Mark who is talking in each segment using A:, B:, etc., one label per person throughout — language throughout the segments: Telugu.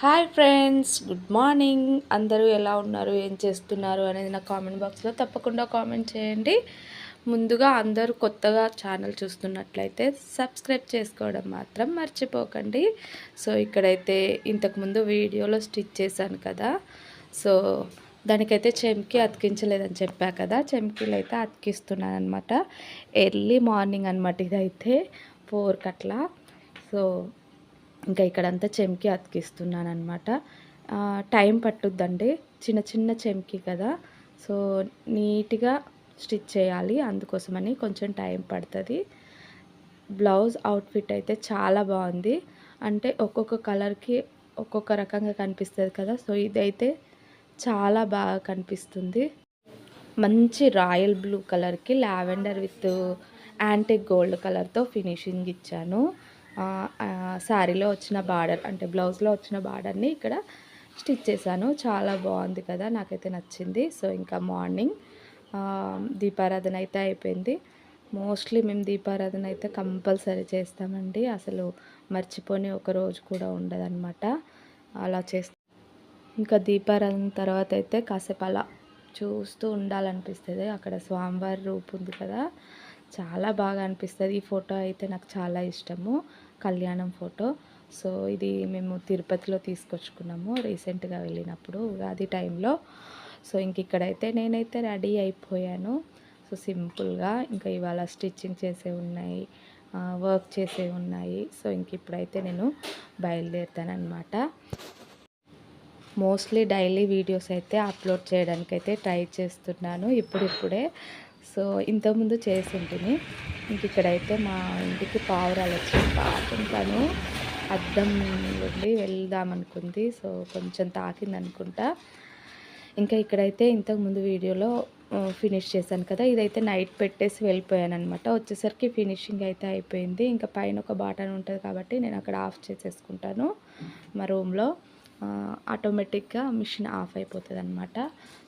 A: Hi friends good morning. అందరూ ఎలా ఉన్నారు? ఏం చేస్తున్నారు? అనేది నా కామెంట్ బాక్స్లో తప్పకుండా కామెంట్ చేయండి. ముందుగా అందరూ కొత్తగా ఛానల్ చూస్తున్నట్లయితే సబ్స్క్రైబ్ చేసుకోవడం మాత్రం మర్చిపోకండి. సో ఇక్కడైతే ఇంతకుముందు వీడియోలో స్టిచ్ చేశాను కదా. సో దానికైతే చెంకి అతికించలేదని చెప్పా కదా. చెంకీలు అయితే అతికిస్తున్నాను అనమాట ఎర్లీ మార్నింగ్ అనమాట ఇదైతే ఫోర్ కట్లా సో ఇంకా ఇక్కడంతా చెంకి అతికిస్తున్నాను అనమాట టైం పట్టుద్దండి. చిన్న చిన్న చెంకి కదా. సో నీట్గా స్టిచ్ చేయాలి. అందుకోసమని కొంచెం టైం పడుతుంది. బ్లౌజ్ అవుట్ఫిట్ అయితే చాలా బాగుంది. అంటే ఒక్కొక్క కలర్కి ఒక్కొక్క రకంగా కనిపిస్తుంది కదా. సో ఇదైతే చాలా బాగా కనిపిస్తుంది. మంచి రాయల్ బ్లూ కలర్కి లావెండర్ విత్ యాంటిక్ గోల్డ్ కలర్తో ఫినిషింగ్ ఇచ్చాను. శారీలో వచ్చిన బార్డర్ అంటే బ్లౌజ్లో వచ్చిన బార్డర్ని ఇక్కడ స్టిచ్ చేశాను. చాలా బాగుంది కదా నాకైతే నచ్చింది. సో ఇంకా మార్నింగ్ దీపారాధన అయితే అయిపోయింది. మోస్ట్లీ మేము దీపారాధన అయితే కంపల్సరీ చేస్తామండి. అసలు మర్చిపోని ఒక రోజు కూడా ఉండదన్నమాట. అలా చేస్తాం ఇంకా దీపారాధన తర్వాత అయితే కాసేపు అలా చూస్తూ ఉండాలనిపిస్తుంది. అక్కడ స్వామివారి రూపు ఉంది కదా చాలా బాగా అనిపిస్తుంది. ఈ ఫోటో అయితే నాకు చాలా ఇష్టము. కళ్యాణం ఫోటో. సో ఇది మేము తిరుపతిలో తీసుకొచ్చుకున్నాము రీసెంట్గా వెళ్ళినప్పుడు ఉగాది టైంలో. సో ఇంక ఇక్కడైతే నేనైతే రెడీ అయిపోయాను. సో సింపుల్గా ఇంకా ఇవాళ స్టిచ్చింగ్ చేసే ఉన్నాయి వర్క్ చేసే ఉన్నాయి. సో ఇంక ఇప్పుడైతే నేను బయలుదేరుతానమాట మోస్ట్లీ డైలీ వీడియోస్ అయితే అప్లోడ్ చేయడానికి అయితే ట్రై చేస్తున్నాను. ఇప్పుడిప్పుడే సో ఇంతకుముందు చేసి ఉంటుంది ఇంక ఇక్కడైతే మా ఇంటికి పావురాలు వచ్చి పాపం తను అద్దం నుండి వెళ్దాం అనుకుంది. సో కొంచెం తాకింది అనుకుంటా. ఇంకా ఇక్కడైతే ఇంతకుముందు వీడియోలో ఫినిష్ చేశాను కదా. ఇదైతే నైట్ పెట్టేసి వెళ్ళిపోయాను అనమాట వచ్చేసరికి ఫినిషింగ్ అయితే అయిపోయింది. ఇంకా పైన ఒక బాటన్ ఉంటుంది కాబట్టి నేను అక్కడ ఆఫ్ చేసేసుకుంటాను మా రూమ్లో. ఆటోమేటిక్గా మిషన్ ఆఫ్ అయిపోతుంది అనమాట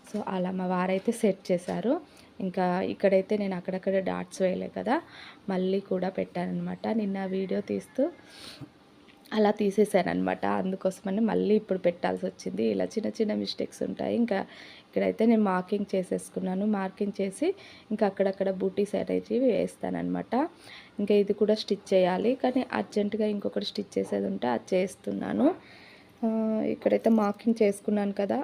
A: సో అలా మా వారైతే సెట్ చేశారు. ఇంకా ఇక్కడైతే నేను అక్కడక్కడ డాట్స్ వేయలే కదా మళ్ళీ కూడా పెట్టానమాట నిన్న వీడియో తీస్తూ అలా తీసేసానమాట అందుకోసమని మళ్ళీ ఇప్పుడు పెట్టాల్సి వచ్చింది. ఇలా చిన్న చిన్న మిస్టేక్స్ ఉంటాయి. ఇంకా ఇక్కడైతే నేను మార్కింగ్ చేసేసుకున్నాను. మార్కింగ్ చేసి ఇంకా అక్కడక్కడ బూటీస్ అనేది వేస్తానమాట ఇంకా ఇది కూడా స్టిచ్ చేయాలి. కానీ అర్జెంటుగా ఇంకొకటి స్టిచ్ చేసేది ఉంటే అది చేస్తున్నాను. ఇక్కడైతే మార్కింగ్ చేసుకున్నాను కదా.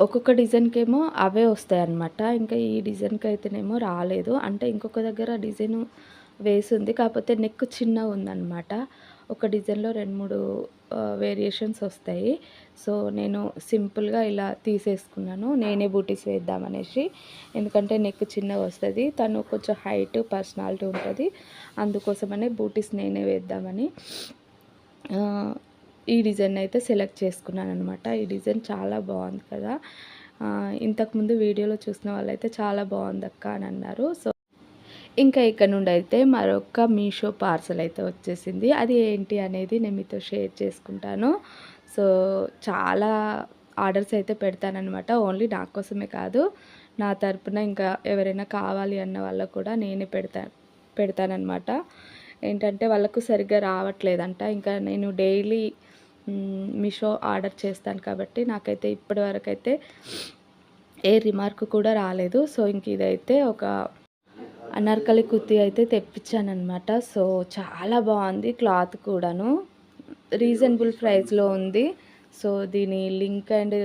A: ఒక్కొక్క డిజైన్కేమో అవే వస్తాయి అన్నమాట ఇంకా ఈ డిజైన్కి అయితేనేమో రాలేదు. అంటే ఇంకొక దగ్గర డిజైన్ వేసింది. కాకపోతే నెక్ చిన్న ఉందన్నమాట. ఒక డిజైన్లో రెండు మూడు వేరియేషన్స్ వస్తాయి. సో నేను సింపుల్గా ఇలా తీసేసుకున్నాను. నేనే బూటీస్ వేద్దామనేసి. ఎందుకంటే నెక్ చిన్నగా వస్తుంది. తను కొంచెం హైట్ పర్సనాలిటీ ఉంటుంది. అందుకోసమనే బూటీస్ నేనే వేద్దామని. ఈ డిజైన్ అయితే సెలెక్ట్ చేసుకున్నాను అనమాట ఈ డిజైన్ చాలా బాగుంది కదా. ఇంతకుముందు వీడియోలో చూసిన వాళ్ళైతే చాలా బాగుంది అక్క అని అన్నారు. సో ఇంకా ఇక్కడ నుండి అయితే మరొక మీషో పార్సల్ అయితే వచ్చేసింది. అది ఏంటి అనేది నేను మీతో షేర్ చేసుకుంటాను. సో చాలా ఆర్డర్స్ అయితే పెడతానమాట ఓన్లీ నా కోసమే కాదు నా తరపున ఇంకా ఎవరైనా కావాలి అన్న వాళ్ళకు కూడా నేనే పెడతా పెడతానమాట ఏంటంటే వాళ్ళకు సరిగ్గా రావట్లేదంట. ఇంకా నేను డైలీ మీషో ఆర్డర్ చేస్తాను కాబట్టి నాకైతే ఇప్పటి వరకు అయితే ఏ రిమార్క్ కూడా రాలేదు. సో ఇంక ఇదైతే ఒక అనార్కలి కుర్తి అయితే తెప్పించానమాట సో చాలా బాగుంది క్లాత్ కూడాను. రీజనబుల్ ప్రైస్లో ఉంది. సో దీని లింక్ అండ్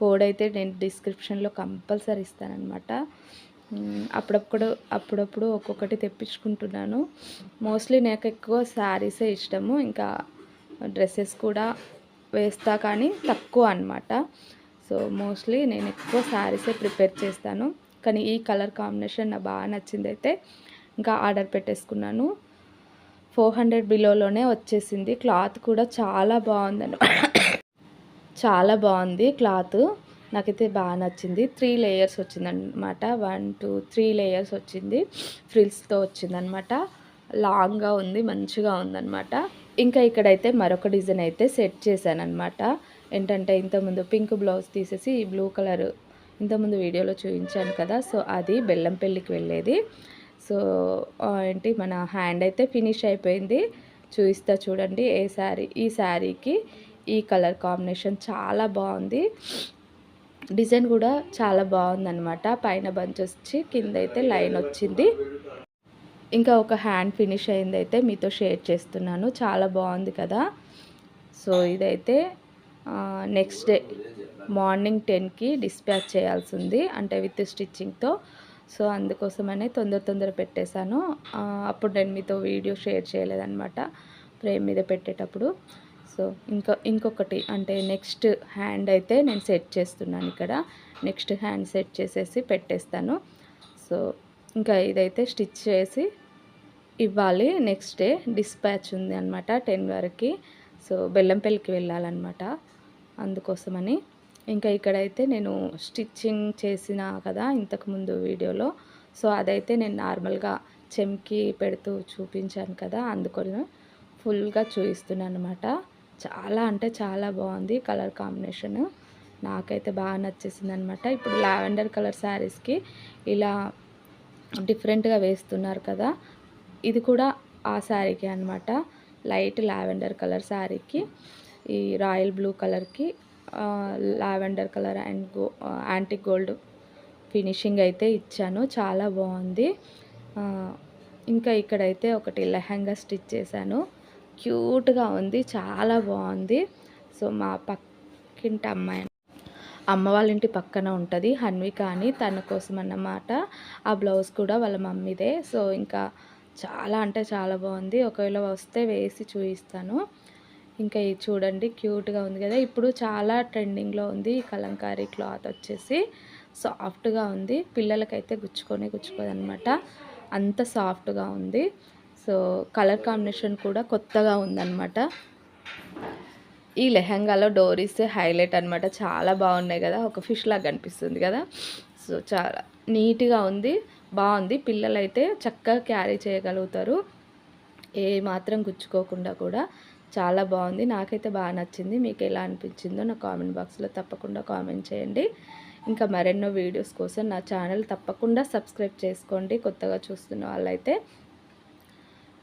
A: కోడ్ అయితే నేను డిస్క్రిప్షన్లో కంపల్సరీ ఇస్తానమాట అప్పుడప్పుడు అప్పుడప్పుడు ఒక్కొక్కటి తెప్పించుకుంటున్నాను. మోస్ట్లీ నాకు ఎక్కువ శారీసే ఇష్టము. ఇంకా డ్రెస్సెస్ కూడా వేస్తా కానీ తక్కువ అనమాట సో మోస్ట్లీ నేను ఎక్కువ శారీసే ప్రిపేర్ చేస్తాను. కానీ ఈ కలర్ కాంబినేషన్ నాకు బాగా నచ్చింది అయితే ఇంకా ఆర్డర్ పెట్టేసుకున్నాను. ఫోర్ హండ్రెడ్ బిలోలోనే వచ్చేసింది. క్లాత్ కూడా చాలా బాగుందని చాలా బాగుంది క్లాత్. నాకైతే బాగా నచ్చింది. త్రీ లేయర్స్ వచ్చిందనమాట వన్ టూ త్రీ లేయర్స్ వచ్చింది. ఫ్రిల్స్తో వచ్చిందనమాట లాంగ్గా ఉంది మంచిగా ఉందన్నమాట. ఇంకా ఇక్కడైతే మరొక డిజైన్ అయితే సెట్ చేశాను అనమాట ఏంటంటే ఇంతకుముందు పింక్ బ్లౌజ్ తీసేసి ఈ బ్లూ కలర్ ఇంతకుముందు వీడియోలో చూపించాను కదా సో అది బెల్లంపల్లికి వెళ్ళేది. సో ఏంటి మన హ్యాండ్ అయితే ఫినిష్ అయిపోయింది. చూపిస్తా చూడండి ఏ శారీ ఈ శారీకి ఈ కలర్ కాంబినేషన్ చాలా బాగుంది. డిజైన్ కూడా చాలా బాగుందన్నమాట. పైన బంచ్ వచ్చి కింద అయితే లైన్ వచ్చింది. ఇంకా ఒక హ్యాండ్ ఫినిష్ అయింది అయితే మీతో షేర్ చేస్తున్నాను. చాలా బాగుంది కదా. సో ఇదైతే నెక్స్ట్ డే మార్నింగ్ టెన్కి డిస్పాచ్ చేయాల్సి ఉంది అంటే విత్ స్టిచ్చింగ్తో. సో అందుకోసమనే తొందర తొందర పెట్టేశాను. అప్పుడు నేను మీతో వీడియో షేర్ చేయలేదన్నమాట ఫ్రేమ్ మీద పెట్టేటప్పుడు. సో ఇంకా ఇంకొకటి అంటే నెక్స్ట్ హ్యాండ్ అయితే నేను సెట్ చేస్తున్నాను ఇక్కడ. నెక్స్ట్ హ్యాండ్ సెట్ చేసేసి పెట్టేస్తాను. సో ఇంకా ఇదైతే స్టిచ్ చేసి ఇవ్వాలి. నెక్స్ట్ డే డిస్పాచ్ ఉంది అనమాట టెన్ వరకు. సో బెల్లంపల్లికి వెళ్ళాలన్నమాట అందుకోసమని. ఇంకా ఇక్కడైతే నేను స్టిచ్చింగ్ చేసిన కదా ఇంతకుముందు వీడియోలో. సో అదైతే నేను నార్మల్గా చెమ్కి పెడుతూ చూపించాను కదా అందుకొని ఫుల్గా చూపిస్తున్నాను అనమాట చాలా అంటే చాలా బాగుంది కలర్ కాంబినేషన్. నాకైతే బాగా నచ్చేసింది అనమాట ఇప్పుడు లావెండర్ కలర్ శారీస్కి ఇలా డిఫరెంట్గా వేస్తున్నారు కదా. ఇది కూడా ఆ శారీకి అనమాట లైట్ లావెండర్ కలర్ శారీకి ఈ రాయల్ బ్లూ కలర్కి lavender colour and go antique gold finishing అయితే ఇచ్చాను. చాలా బాగుంది. ఇంకా ఇక్కడైతే ఒకటి లెహంగా స్టిచ్ చేశాను. క్యూట్గా ఉంది. చాలా బాగుంది. సో మా పక్కింటి అమ్మాయి అమ్మ వాళ్ళ ఇంటి పక్కన ఉంటుంది హన్విక అని తన కోసం అన్నమాట. ఆ బ్లౌజ్ కూడా వాళ్ళ మమ్మీదే. సో ఇంకా చాలా అంటే చాలా బాగుంది. ఒకవేళ వస్తే వేసి చూపిస్తాను. ఇంకా ఇది చూడండి క్యూట్గా ఉంది కదా. ఇప్పుడు చాలా ట్రెండింగ్లో ఉంది ఈ కలంకారీ క్లాత్ వచ్చేసి. సాఫ్ట్గా ఉంది. పిల్లలకైతే గుచ్చుకొని గుచ్చుకోదనమాట అంత సాఫ్ట్గా ఉంది. సో కలర్ కాంబినేషన్ కూడా కొత్తగా ఉందన్నమాట. ఈ లెహంగాలో డోరీస్ హైలైట్ అనమాట చాలా బాగున్నాయి కదా. ఒక ఫిష్ లాగా కనిపిస్తుంది కదా. సో చాలా నీట్గా ఉంది. బాగుంది. పిల్లలైతే చక్కగా క్యారీ చేయగలుగుతారు. ఏ మాత్రం గుచ్చుకోకుండా కూడా చాలా బాగుంది. నాకైతే బాగా నచ్చింది. మీకు ఎలా అనిపించిందో నా కామెంట్ బాక్స్లో తప్పకుండా కామెంట్ చేయండి. ఇంకా మరెన్నో వీడియోస్ కోసం నా ఛానల్ తప్పకుండా సబ్స్క్రైబ్ చేసుకోండి. కొత్తగా చూస్తున్న వాళ్ళైతే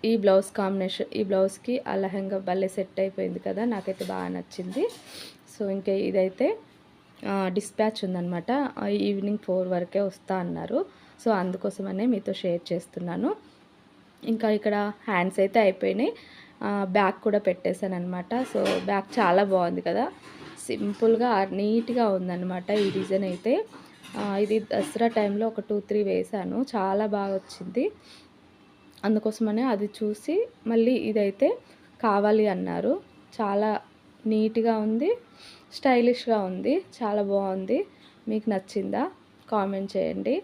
A: ఈ బ్లౌజ్ కాంబినేషన్ ఈ బ్లౌజ్కి ఆ లెహంగా భలే సెట్ అయిపోయింది కదా నాకైతే బాగా నచ్చింది. సో ఇంకా ఇదైతే డిస్పాచ్ ఉందనమాట ఈవినింగ్ ఫోర్ వరకే వస్తా అన్నారు. సో అందుకోసమనే మీతో షేర్ చేస్తున్నాను. ఇంకా ఇక్కడ హ్యాండ్స్ అయితే అయిపోయినాయి. బ్యాగ్ కూడా పెట్టేశాను అనమాట సో బ్యాగ్ చాలా బాగుంది కదా. సింపుల్గా నీట్గా ఉందన్నమాట ఈ డిజైన్ అయితే. ఇది దసరా టైంలో ఒక టూ త్రీ వేసాను. చాలా బాగా వచ్చింది. అందుకోసమనే అది చూసి మళ్ళీ ఇదైతే కావాలి అన్నారు. చాలా నీట్గా ఉంది స్టైలిష్గా ఉంది చాలా బాగుంది. మీకు నచ్చిందా కామెంట్ చేయండి.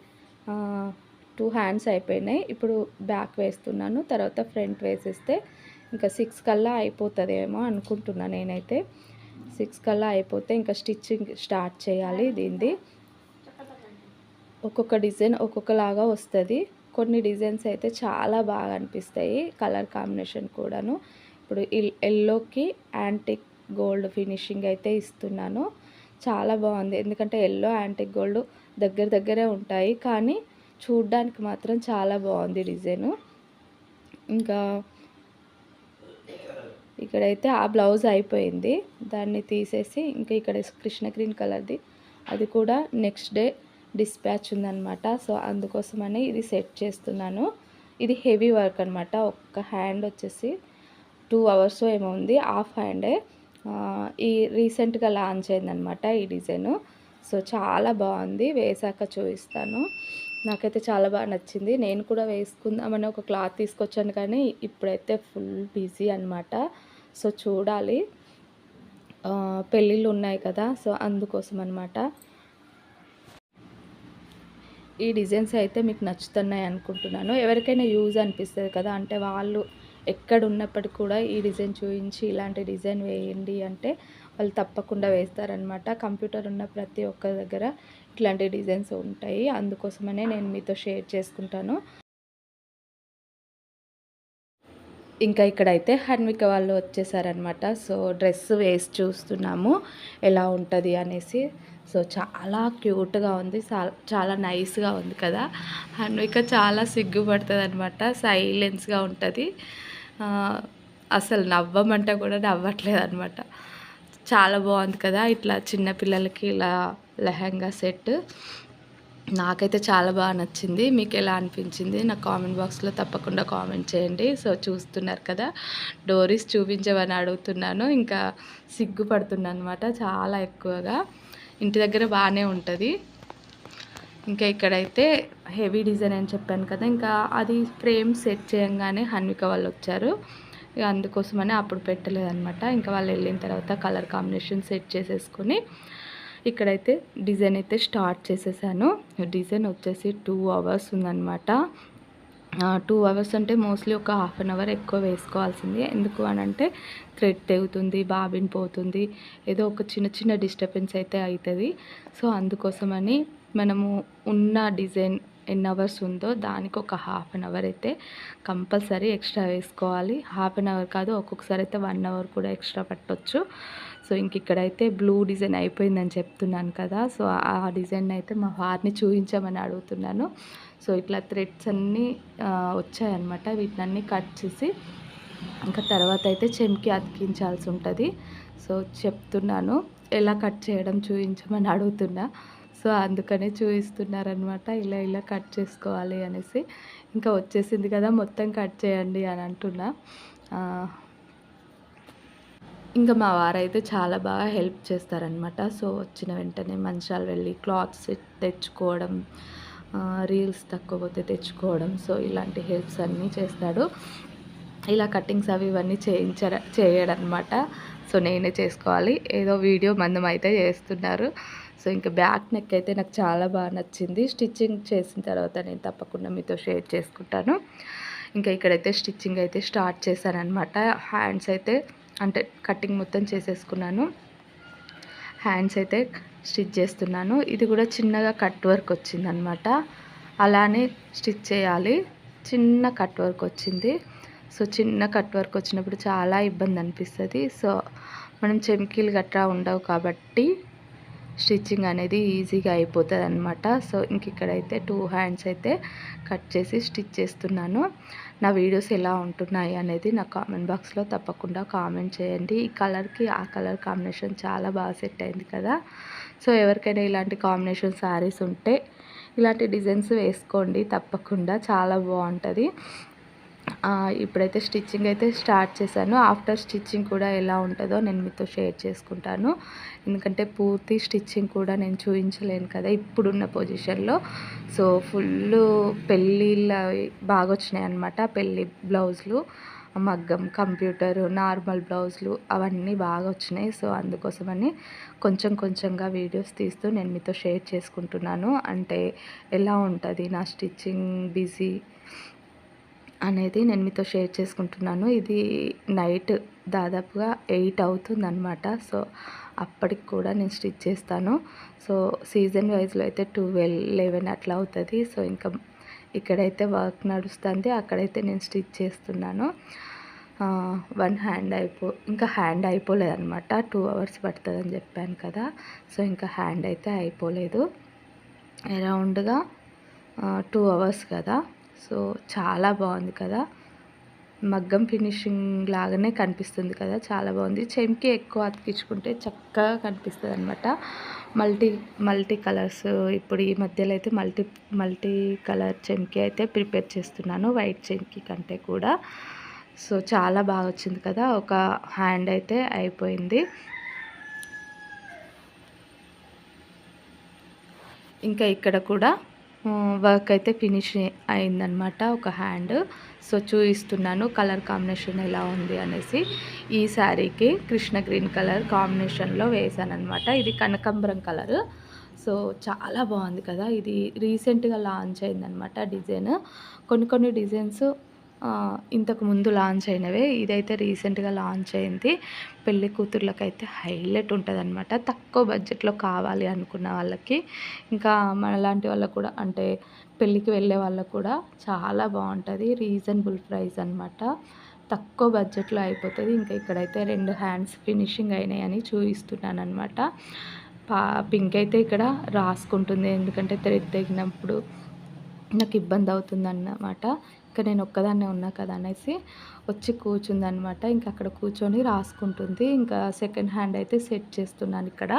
A: టూ హ్యాండ్స్ అయిపోయినాయి. ఇప్పుడు బ్యాక్ వేస్తున్నాను తర్వాత ఫ్రంట్ వేసేస్తే ఇంకా సిక్స్ కల్లా అయిపోతుందేమో అనుకుంటున్నా నేనైతే. సిక్స్ కల్లా అయిపోతే ఇంకా స్టిచ్చింగ్ స్టార్ట్ చేయాలి దీనిది. ఒక్కొక్క డిజైన్ ఒక్కొక్కలాగా వస్తుంది. కొన్ని డిజైన్స్ అయితే చాలా బాగా అనిపిస్తాయి కలర్ కాంబినేషన్ కూడాను. ఇప్పుడు ఎల్లోకి యాంటిక్ గోల్డ్ ఫినిషింగ్ అయితే ఇస్తున్నాను. చాలా బాగుంది. ఎందుకంటే ఎల్లో యాంటిక్ గోల్డ్ దగ్గర దగ్గరే ఉంటాయి. కానీ చూడ్డానికి మాత్రం చాలా బాగుంది డిజైను. ఇంకా ఇక్కడైతే ఆ బ్లౌజ్ అయిపోయింది. దాన్ని తీసేసి ఇంకా ఇక్కడ కృష్ణ గ్రీన్ కలర్ది. అది కూడా నెక్స్ట్ డే డిస్పాచ్ ఉందనమాట సో అందుకోసమని ఇది సెట్ చేస్తున్నాను. ఇది హెవీ వర్క్ అనమాట ఒక్క హ్యాండ్ వచ్చేసి టూ అవర్స్ ఏమో ఉంది. హాఫ్ హ్యాండే. ఈ రీసెంట్గా లాంచ్ అయిందనమాట ఈ డిజైను. సో చాలా బాగుంది. వేసాక చూపిస్తాను. నాకైతే చాలా బాగా నచ్చింది. నేను కూడా వేసుకుందామని ఒక క్లాత్ తీసుకొచ్చాను కానీ ఇప్పుడైతే ఫుల్ బిజీ అనమాట సో చూడాలి. పెళ్ళిళ్ళు ఉన్నాయి కదా. సో అందుకోసం అనమాట ఈ డిజైన్స్ అయితే మీకు నచ్చుతున్నాయి అనుకుంటున్నాను. ఎవరికైనా యూజ్ అనిపిస్తుంది కదా అంటే వాళ్ళు ఎక్కడ ఉన్నప్పటికీ కూడా ఈ డిజైన్ చూపించి ఇలాంటి డిజైన్ వేయండి అంటే వాళ్ళు తప్పకుండా వేస్తారనమాట కంప్యూటర్ ఉన్న ప్రతి ఒక్క దగ్గర ఇట్లాంటి డిజైన్స్ ఉంటాయి. అందుకోసమనే నేను మీతో షేర్ చేసుకుంటాను. ఇంకా ఇక్కడైతే హన్విక వాళ్ళు వచ్చేసారనమాట సో డ్రెస్ వేసి చూస్తున్నాము ఎలా ఉంటుంది అనేసి. సో చాలా క్యూట్గా ఉంది. చాలా నైస్గా ఉంది కదా. హన్విక చాలా సిగ్గుపడుతుంది అనమాట సైలెన్స్గా ఉంటుంది. అసలు నవ్వమంటే కూడా నవ్వట్లేదు అనమాట చాలా బాగుంది కదా ఇట్లా చిన్నపిల్లలకి ఇలా లెహంగా సెట్. నాకైతే చాలా బాగా నచ్చింది. మీకు ఎలా అనిపించింది? నా కామెంట్ బాక్స్లో తప్పకుండా కామెంట్ చేయండి. సో చూస్తున్నారు కదా డోరీస్ చూపించమని అడుగుతున్నాను. ఇంకా సిగ్గుపడుతున్నాను అనమాట చాలా ఎక్కువగా. ఇంటి దగ్గర బాగానే ఉంటుంది. ఇంకా ఇక్కడైతే హెవీ డిజైన్ అని చెప్పాను కదా ఇంకా అది ఫ్రేమ్ సెట్ చేయంగానే హన్విక వాళ్ళు వచ్చారు. ఇక అందుకోసమని అప్పుడు పెట్టలేదన్నమాట. ఇంకా వాళ్ళు వెళ్ళిన తర్వాత కలర్ కాంబినేషన్ సెట్ చేసేసుకొని ఇక్కడైతే డిజైన్ అయితే స్టార్ట్ చేసేసాను. డిజైన్ వచ్చేసి టూ అవర్స్ ఉందన్నమాట. టూ అవర్స్ అంటే మోస్ట్లీ ఒక హాఫ్ అన్ అవర్ ఎక్కువ వేసుకోవాల్సింది. ఎందుకు అని అంటే థ్రెడ్ తెగుతుంది బాబిన్ పోతుంది ఏదో ఒక చిన్న చిన్న డిస్టర్బెన్స్ అయితే అవుతుంది సో అందుకోసమని మనము ఉన్న డిజైన్ ఎన్ని అవర్స్ ఉందో దానికి ఒక హాఫ్ అన్ అవర్ అయితే కంపల్సరీ ఎక్స్ట్రా వేసుకోవాలి. హాఫ్ అన్ అవర్ కాదు ఒక్కొక్కసారి అయితే వన్ అవర్ కూడా ఎక్స్ట్రా పట్టవచ్చు సో ఇంక ఇక్కడైతే బ్లూ డిజైన్ అయిపోయిందని చెప్తున్నాను కదా సో ఆ డిజైన్ అయితే మా వారిని చూపించామని అడుగుతున్నాను. సో ఇట్లా థ్రెడ్స్ అన్నీ వచ్చాయన్నమాట. వీటిని కట్ చేసి ఇంకా తర్వాత అయితే చెంకి అతికించాల్సి ఉంటుంది. సో చెప్తున్నాను. ఎలా కట్ చేయడం చూపించమని అడుగుతున్నా. సో అందుకనే చూపిస్తున్నారనమాట ఇలా ఇలా కట్ చేసుకోవాలి అనేసి. ఇంకా వచ్చేసింది కదా మొత్తం కట్ చేయండి అని అంటున్నా. ఇంకా మా వారైతే చాలా బాగా హెల్ప్ చేస్తారనమాట సో వచ్చిన వెంటనే మంచాలు వెళ్ళి క్లాత్స్ తెచ్చుకోవడం రీల్స్ తక్కువ పోతే తెచ్చుకోవడం సో ఇలాంటి హెల్ప్స్ అన్నీ చేస్తాడు. ఇలా కటింగ్స్ అవి ఇవన్నీ చేయించ చేయడనమాట సో నేనే చేసుకోవాలి. ఏదో వీడియో మందం అయితే చేస్తున్నారు. సో ఇంకా బ్యాక్ నెక్ అయితే నాకు చాలా బాగా నచ్చింది. స్టిచ్చింగ్ చేసిన తర్వాత నేను తప్పకుండా మీతో షేర్ చేసుకుంటాను. ఇంకా ఇక్కడైతే స్టిచ్చింగ్ అయితే స్టార్ట్ చేశానమాట హ్యాండ్స్ అయితే అంటే కటింగ్ మొత్తం చేసేసుకున్నాను. హ్యాండ్స్ అయితే స్టిచ్ చేస్తున్నాను. ఇది కూడా చిన్నగా కట్ వర్క్ వచ్చిందనమాట అలానే స్టిచ్ చేయాలి. చిన్న కట్ వర్క్ వచ్చింది. సో చిన్న కట్ వర్క్ వచ్చినప్పుడు చాలా ఇబ్బంది అనిపిస్తుంది. సో మనం చెమ్కీలు గట్రా ఉండవు కాబట్టి స్టిచ్చింగ్ అనేది ఈజీగా అయిపోతుంది అనమాట సో ఇంక ఇక్కడైతే టూ హ్యాండ్స్ అయితే కట్ చేసి స్టిచ్ చేస్తున్నాను. నా వీడియోస్ ఎలా ఉంటున్నాయి అనేది నా కామెంట్ బాక్స్లో తప్పకుండా కామెంట్ చేయండి. ఈ కలర్కి ఆ కలర్ కాంబినేషన్ చాలా బాగా సెట్ అయింది కదా. సో ఎవరికైనా ఇలాంటి కాంబినేషన్ శారీస్ ఉంటే ఇలాంటి డిజైన్స్ వేసుకోండి తప్పకుండా. చాలా బాగుంటుంది. ఇప్పుడైతే స్టిచ్చింగ్ అయితే స్టార్ట్ చేశాను. ఆఫ్టర్ స్టిచ్చింగ్ కూడా ఎలా ఉంటుందో నేను మీతో షేర్ చేసుకుంటాను. ఎందుకంటే పూర్తి స్టిచ్చింగ్ కూడా నేను చూపించలేను కదా ఇప్పుడున్న పొజిషన్లో. సో ఫుల్ పెళ్ళిళ్ళ బాగా వచ్చినాయి అనమాట పెళ్ళి బ్లౌజులు మగ్గం కంప్యూటర్ నార్మల్ బ్లౌజులు అవన్నీ బాగా వచ్చినాయి. సో అందుకోసమని కొంచెం కొంచెంగా వీడియోస్ తీస్తూ నేను మీతో షేర్ చేసుకుంటున్నాను. అంటే ఎలా ఉంటుంది నా స్టిచ్చింగ్ బిజీ అనేది నేను మీతో షేర్ చేసుకుంటున్నాను. ఇది నైట్ దాదాపుగా ఎయిట్ అవుతుందన్నమాట. సో అప్పటికి కూడా నేను స్టిచ్ చేస్తాను. సో సీజన్ వైజ్లో అయితే ట్వెల్వ్ లెవెన్ అట్లా అవుతుంది. సో ఇంకా ఇక్కడైతే వర్క్ నడుస్తుంది. అక్కడైతే నేను స్టిచ్ చేస్తున్నాను. వన్ హ్యాండ్ అయిపో ఇంకా హ్యాండ్ అయిపోలేదన్నమాట. టూ అవర్స్ పడుతుందని చెప్పాను కదా. సో ఇంకా హ్యాండ్ అయితే అయిపోలేదు. అరౌండ్గా టూ అవర్స్ కదా. సో చాలా బాగుంది కదా. మగ్గం ఫినిషింగ్ లాగానే కనిపిస్తుంది కదా. చాలా బాగుంది. చెంకి ఎక్కువ అతికించుకుంటే చక్కగా కనిపిస్తుంది అనమాట మల్టీ మల్టీ కలర్స్ ఇప్పుడు ఈ మధ్యలో అయితే మల్టీ మల్టీ కలర్ చెంకి అయితే ప్రిపేర్ చేస్తున్నాను. వైట్ చెంకి కంటే కూడా. సో చాలా బాగా వచ్చింది కదా. ఒక హ్యాండ్ అయితే అయిపోయింది. ఇంకా ఇక్కడ కూడా వర్క్ అయితే ఫినిష్ అయిందనమాట ఒక హ్యాండ్. సో చూపిస్తున్నాను కలర్ కాంబినేషన్ ఎలా ఉంది అనేసి. ఈ శారీకి కృష్ణ గ్రీన్ కలర్ కాంబినేషన్లో వేసాను అనమాట ఇది కనకంబరం కలర్. సో చాలా బాగుంది కదా. ఇది రీసెంట్గా లాంచ్ అయిందనమాట డిజైన్. కొన్ని కొన్ని డిజైన్స్ ఇంతకు ముందు లాంచ్ అయినవే ఇదైతే రీసెంట్గా లాంచ్ అయింది. పెళ్ళి కూతుర్లకైతే హైలైట్ ఉంటుంది అనమాట తక్కువ బడ్జెట్లో కావాలి అనుకున్న వాళ్ళకి. ఇంకా మనలాంటి వాళ్ళకు కూడా అంటే పెళ్ళికి వెళ్ళే వాళ్ళకు కూడా చాలా బాగుంటుంది. రీజనబుల్ ప్రైస్ అనమాట తక్కువ బడ్జెట్లో అయిపోతుంది. ఇంకా ఇక్కడైతే రెండు హ్యాండ్స్ ఫినిషింగ్ అయినాయని చూపిస్తున్నాను అనమాట పా పింక్ అయితే ఇక్కడ రాసుకుంటుంది. ఎందుకంటే థ్రెడ్ తెగినప్పుడు నాకు ఇబ్బంది అవుతుంది అన్నమాట ఇంకా నేను ఒక్కదాన్నే ఉన్నా కదా అనేసి వచ్చి కూర్చుందనమాట. ఇంకా అక్కడ కూర్చొని రాసుకుంటుంది. ఇంకా సెకండ్ హ్యాండ్ అయితే సెట్ చేస్తున్నాను ఇక్కడ.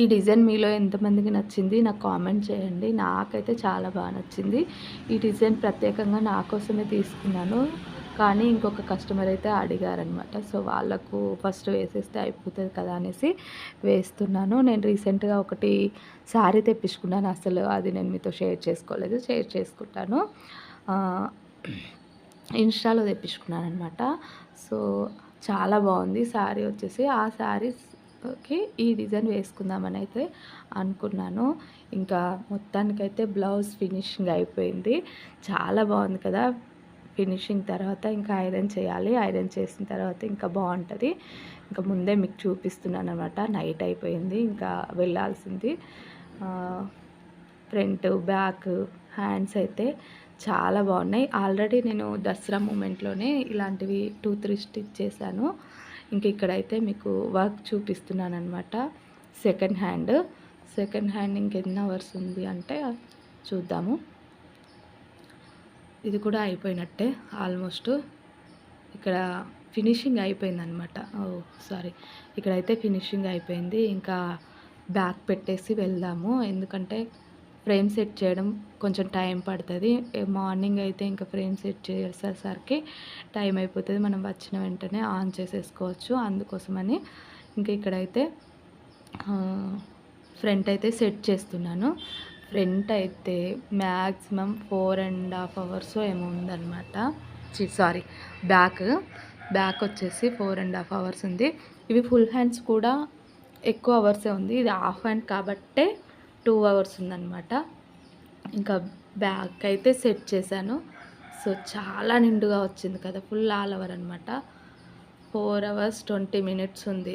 A: ఈ డిజైన్ మీలో ఎంతమందికి నచ్చింది నాకు కామెంట్ చేయండి. నాకైతే చాలా బాగా నచ్చింది. ఈ డిజైన్ ప్రత్యేకంగా నా కోసమే తీసుకున్నాను. కానీ ఇంకొక కస్టమర్ అయితే అడిగారనమాట సో వాళ్ళకు ఫస్ట్ వేసేస్తే అయిపోతుంది కదా అనేసి వేస్తున్నాను. నేను రీసెంట్గా ఒకటి శారీ తెప్పించుకున్నాను. అసలు అది నేను మీతో షేర్ చేసుకోలేదు. షేర్ చేసుకుంటాను. ఇన్స్టాలో తెప్పించుకున్నాను అనమాట సో చాలా బాగుంది శారీ వచ్చేసి. ఆ శారీస్కి ఈ డిజైన్ వేసుకుందామని అయితే అనుకున్నాను. ఇంకా మొత్తానికైతే బ్లౌజ్ ఫినిషింగ్ అయిపోయింది. చాలా బాగుంది కదా. ఫినిషింగ్ తర్వాత ఇంకా ఐరన్ చేయాలి. ఐరన్ చేసిన తర్వాత ఇంకా బాగుంటుంది. ఇంకా ముందే మీకు చూపిస్తున్నాను అనమాట నైట్ అయిపోయింది. ఇంకా వెళ్ళాల్సింది. ఫ్రంట్ బ్యాక్ హ్యాండ్స్ అయితే చాలా బాగున్నాయి. ఆల్రెడీ నేను దసరా మూమెంట్లోనే ఇలాంటివి టూ త్రీ స్టిచ్ చేశాను. ఇంక ఇక్కడైతే మీకు వర్క్ చూపిస్తున్నాను అనమాట సెకండ్ హ్యాండ్. సెకండ్ హ్యాండ్ ఇంకెన్ని అవర్స్ ఉంది అంటే చూద్దాము. ఇది కూడా అయిపోయినట్టే ఆల్మోస్ట్ ఇక్కడ ఫినిషింగ్ అయిపోయింది అనమాట ఓ సారీ ఇక్కడైతే ఫినిషింగ్ అయిపోయింది. ఇంకా బ్యాక్ పెట్టేసి వెళ్దాము. ఎందుకంటే ఫ్రేమ్ సెట్ చేయడం కొంచెం టైం పడుతుంది. మార్నింగ్ అయితే ఇంకా ఫ్రేమ్ సెట్ చేసేసరికి టైం అయిపోతుంది. మనం వచ్చిన వెంటనే ఆన్ చేసేసుకోవచ్చు. అందుకోసమని ఇంకా ఇక్కడైతే ఫ్రంట్ అయితే సెట్ చేస్తున్నాను. ఫ్రంట్ అయితే maximum four and half hours ఏమో ఉందన్నమాట. సారీ బ్యాక్ బ్యాక్ వచ్చేసి ఫోర్ అండ్ హాఫ్ అవర్స్ ఉంది. ఇవి ఫుల్ హ్యాండ్స్ కూడా ఎక్కువ అవర్సే ఉంది. ఇది హాఫ్ హ్యాండ్ కాబట్టే టూ అవర్స్ ఉందన్నమాట. ఇంకా బ్యాక్ అయితే సెట్ చేశాను. సో చాలా నిండుగా వచ్చింది కదా ఫుల్ ఆల్ అవర్ అనమాట ఫోర్ అవర్స్ ట్వంటీ మినిట్స్ ఉంది.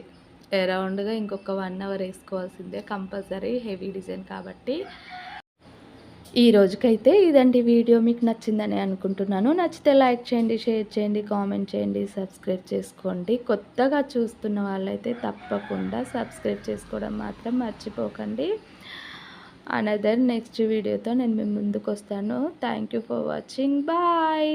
A: అరౌండ్గా ఇంకొక వన్ అవర్ వేసుకోవాల్సిందే కంపల్సరీ హెవీ డిజైన్ కాబట్టి. ఈ రోజుకైతే ఇదండి వీడియో మీకు నచ్చిందని అనుకుంటున్నాను. నచ్చితే లైక్ చేయండి షేర్ చేయండి కామెంట్ చేయండి సబ్స్క్రైబ్ చేసుకోండి. కొత్తగా చూస్తున్న వాళ్ళైతే తప్పకుండా సబ్స్క్రైబ్ చేసుకోవడం మాత్రం మర్చిపోకండి. అనదర్ నెక్స్ట్ వీడియోతో నేను మీ ముందుకు వస్తాను thank you for watching bye